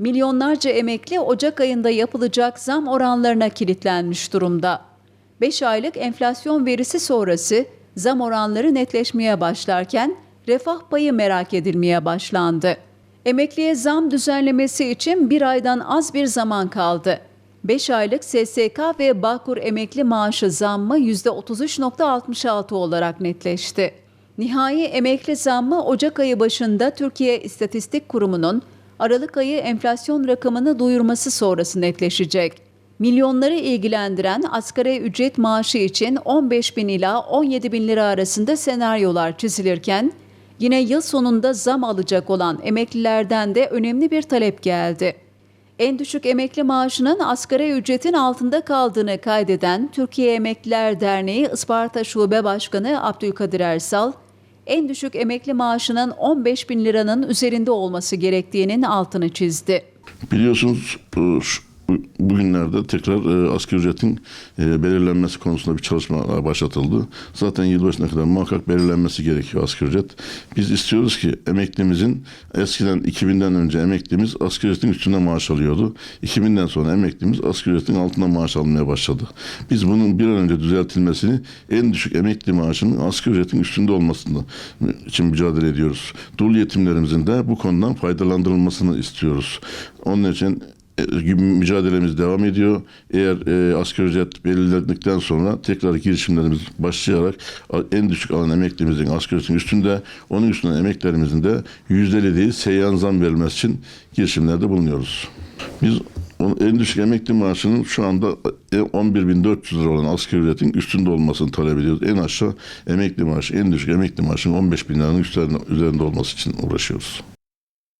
Milyonlarca emekli Ocak ayında yapılacak zam oranlarına kilitlenmiş durumda. 5 aylık enflasyon verisi sonrası zam oranları netleşmeye başlarken refah payı merak edilmeye başlandı. Emekliye zam düzenlemesi için bir aydan az bir zaman kaldı. 5 aylık SSK ve Bağkur emekli maaşı zammı %33.66 olarak netleşti. Nihai emekli zammı Ocak ayı başında Türkiye İstatistik Kurumu'nun Aralık ayı enflasyon rakamını duyurması sonrası netleşecek. Milyonları ilgilendiren asgari ücret maaşı için 15 bin ila 17 bin lira arasında senaryolar çizilirken, yine yıl sonunda zam alacak olan emeklilerden de önemli bir talep geldi. En düşük emekli maaşının asgari ücretin altında kaldığını kaydeden Türkiye Emekliler Derneği Isparta Şube Başkanı Abdülkadir Ersal, en düşük emekli maaşının 15 bin liranın üzerinde olması gerektiğinin altını çizdi. Biliyorsunuz e, bugünlerde tekrar e, asgari ücretin e, belirlenmesi konusunda bir çalışma başlatıldı. Zaten yılbaşına kadar muhakkak belirlenmesi gerekiyor asgari ücret. Biz istiyoruz ki emeklimizin eskiden 2000'den önce emeklimiz asgari ücretin üstünde maaş alıyordu. 2000'den sonra emeklimiz asgari ücretin altında maaş almaya başladı. Biz bunun bir an önce düzeltilmesini en düşük emekli maaşının asgari ücretin üstünde olmasını için mücadele ediyoruz. Dul yetimlerimizin de bu konudan faydalandırılmasını istiyoruz. Onun için e, mücadelemiz devam ediyor. Eğer e, asgari ücret belirlendikten sonra tekrar girişimlerimiz başlayarak en düşük alan emeklimizin asgari ücretin üstünde, onun üstünden emeklerimizin de yüzdeli değil seyyan zam verilmesi için girişimlerde bulunuyoruz. Biz en düşük emekli maaşının şu anda e, 11.400 lira olan asgari ücretin üstünde olmasını talep ediyoruz. En aşağı emekli maaşı, en düşük emekli maaşının 15 bin liranın üzerinde, üzerinde olması için uğraşıyoruz.